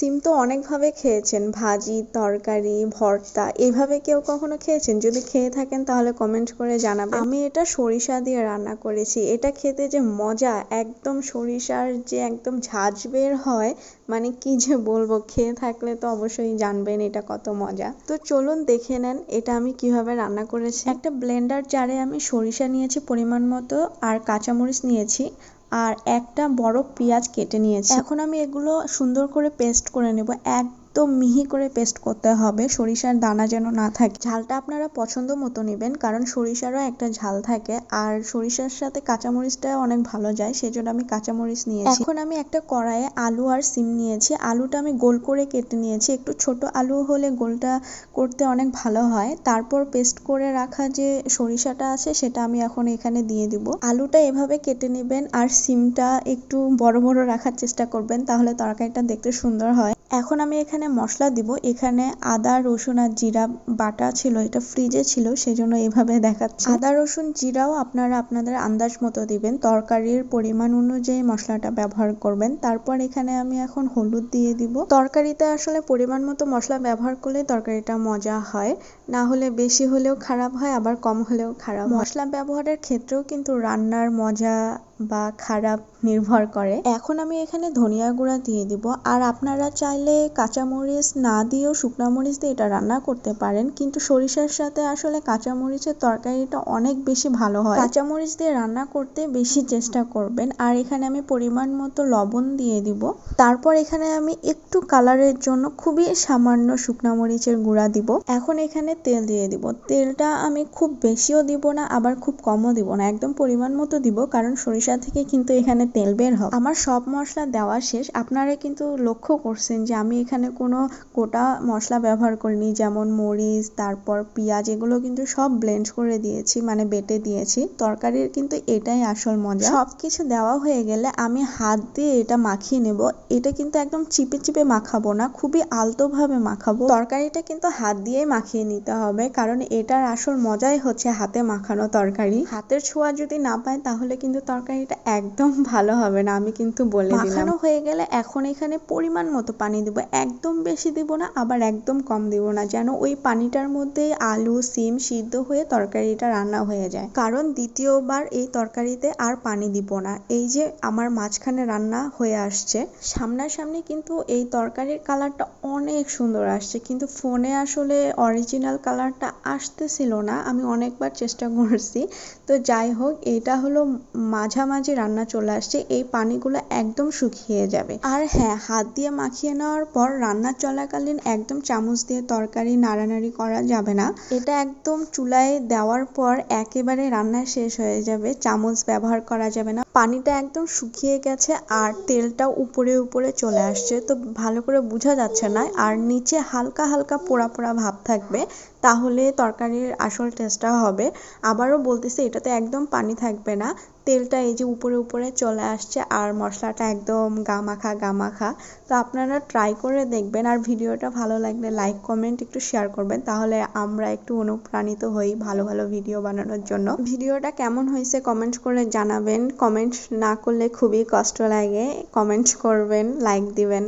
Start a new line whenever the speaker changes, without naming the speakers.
সিম তো অনেকভাবে খেয়েছেন। ভাজি, তরকারি, ভর্তা, এভাবে কেউ কখনো খেয়েছেন? যদি খেয়ে থাকেন তাহলে কমেন্ট করে জানাবেন। আমি এটা সরিষা দিয়ে রান্না করেছি। এটা খেতে যে মজা, একদম সরিষার যে একদম ঝাঁঝ বের হয় মানে কি যে বলব, খেয়ে থাকলে তো অবশ্যই জানবেন এটা কত মজা। তো চলুন দেখে নেন এটা আমি কীভাবে রান্না করেছি। একটা ব্লেন্ডার জারে আমি সরিষা নিয়েছি পরিমাণ মতো, আর কাঁচামরিচ নিয়েছি। আর একটা বড় পেঁয়াজ কেটে নিয়েছি। এখন আমি এগুলো সুন্দর করে পেস্ট করে নেব একদম মিহি করে পেস্ট করতে হবে। সরিষার দানা যেন না থাকে। ঝালটা আপনারা পছন্দ মতো নেবেন, কারণ সরিষারও একটা ঝাল থাকে। আর সরিষার সাথে কাঁচামরিচটা অনেক ভালো যায়, সেজন্য আমি কাঁচামরিচ নিয়েছি। এখন আমি একটা কড়াইয়ে আলু আর সিম নিয়েছি। আলুটা আমি গোল করে কেটে নিয়েছি। একটু ছোট আলু হলে গোলটা করতে অনেক ভালো হয়। তারপর পেস্ট করে রাখা যে সরিষাটা আছে, সেটা আমি এখন এখানে দিয়ে দিব। আলুটা এভাবে কেটে নেবেন আর সিমটা একটু বড় বড় রাখার চেষ্টা করবেন, তাহলে তরকারিটা দেখতে সুন্দর হয়। এখন আমি এখানে মশলা দিব। এখানে আদা, রসুন আর জিরা বাটা ছিল, এটা ফ্রিজে ছিল, সেজন্য এভাবে দেখাচ্ছি। আদা, রসুন, জিরাও আপনারা আপনাদের আন্দাজ মতো দিবেন। তরকারির পরিমাণ অনুযায়ী মশলাটা ব্যবহার করবেন। তারপর এখানে আমি এখন হলুদ দিয়ে দিব। তরকারিতে আসলে পরিমাণ মতো মশলা ব্যবহার করলে তরকারিটা মজা হয়। না হলে বেশি হলেও খারাপ হয়, আবার কম হলেও খারাপ মশলা ব্যবহারের ক্ষেত্রেও কিন্তু রান্নার মজা বা খারাপ নির্ভর করে। এখন আমি এখানে ধনিয়া গুঁড়া দিয়ে দিব। আর আপনারা চাইলে কাঁচামরিচ না দিয়েও শুকনো মরিচ দিয়ে এটা রান্না করতে পারেন। কিন্তু সরিষার সাথে আসলে কাঁচামরিচের তরকারিটা অনেক বেশি ভালো হয়। কাঁচামরিচ দিয়ে রান্না করতে বেশি চেষ্টা করবেন। আর এখানে আমি পরিমাণ মতো লবণ দিয়ে দিব। তারপর এখানে আমি একটু কালারের জন্য খুবই সামান্য শুকনো মরিচের গুঁড়া দিব। এখন এখানে তেল দিয়ে দিব। তেলটা আমি খুব বেশিও দিব না, আবার খুব কমও দিব না। একদম পরিমাণ মতো দিব, কারণ সরিষা থেকে কিন্তু এখানে তেল বের হবে। আমার সব মশলা দেওয়া শেষ। আপনারা কিন্তু লক্ষ্য করছেন যে আমি এখানে কোনো গোটা মশলা ব্যবহার করিনি, যেমন মরিচ, তারপর পেঁয়াজ, এগুলো কিন্তু সব ব্লেন্ড করে দিয়েছি মানে বেটে দিয়েছি। তরকারির কিন্তু এটাই আসল মজা। সব কিছু দেওয়া হয়ে গেলে আমি হাত দিয়ে এটা মাখিয়ে নেব। এটা কিন্তু একদম চিপে চিপে মাখাবো না, খুবই আলতোভাবে মাখাবো। তরকারিটা কিন্তু হাত দিয়েই মাখিয়ে নিতে হবে, কারণ এটার আসল মজাই হচ্ছে হাতে মাখানো তরকারি। হাতের ছোঁয়া যদি না পায়, তাহলে কিন্তু তরকারিটা একদম ভালো হবে না, আমি কিন্তু বলে দিলাম। হয়ে গেলে এখন এখানে পরিমাণ মতো পানি দিব, একদম বেশি দিব না, আবার একদম কম দিব না, যেন ওই পানিটার মধ্যে আলু, সিম সিদ্ধ হয়ে তরকারিটা রান্না হয়ে যায়। কারণ দ্বিতীয়বার এই তরকারিতে আর পানি দিব না। এই যে আমার মাঝখানে রান্না হয়ে আসছে, সামনাসামনি কিন্তু এই তরকারির কালারটা অনেক সুন্দর আসছে, কিন্তু ফোনে আসলে অরিজিনাল কালারটা আসতেছিল না, আমি অনেকবার চেষ্টা করছি। তো যাই হোক, এটা হলো মাঝামাঝি রান্না চলে আসছে, এই পানিগুলো একদম শুকিয়ে যাবে। আর হ্যাঁ হাত দিয়ে মাখিয়ে নেওয়ার পর রান্না চলাকালীন একদম চামচ দিয়ে তরকারি নাড়ানাড়ি করা যাবে না। এটা একদম চুলায় দেওয়ার পর একেবারে রান্না শেষ হয়ে যাবে, চামচ ব্যবহার করা যাবে না। পানিটা একদম শুকিয়ে গেছে আর তেলটাও উপরে উপরে চলে আসছে, তো ভালো করে বোঝা যাচ্ছে না। আর নিচে হালকা হালকা পোড়া পোড়া ভাব থাকবে, তাহলে তরকারির আসল টেস্টটা হবে। আবারও বলতেছি, এটাতে একদম পানি থাকবে না। তেলটা এই যে উপরে উপরে চলে আসছে আর মশলাটা একদম গামাখা গামাখা। তো আপনারা ট্রাই করে দেখবেন। আর ভিডিওটা ভালো লাগলে লাইক কমেন্ট একটু শেয়ার করবেন। তাহলে আমরা একটু অনুপ্রাণিত হই ভালো ভালো ভিডিও বানানোর জন্য। ভিডিওটা কেমন হয়েছে কমেন্ট করে জানাবেন। কমেন্ট না করলে খুবই কষ্ট লাগে। কমেন্টস করবেন লাইক দিবেন।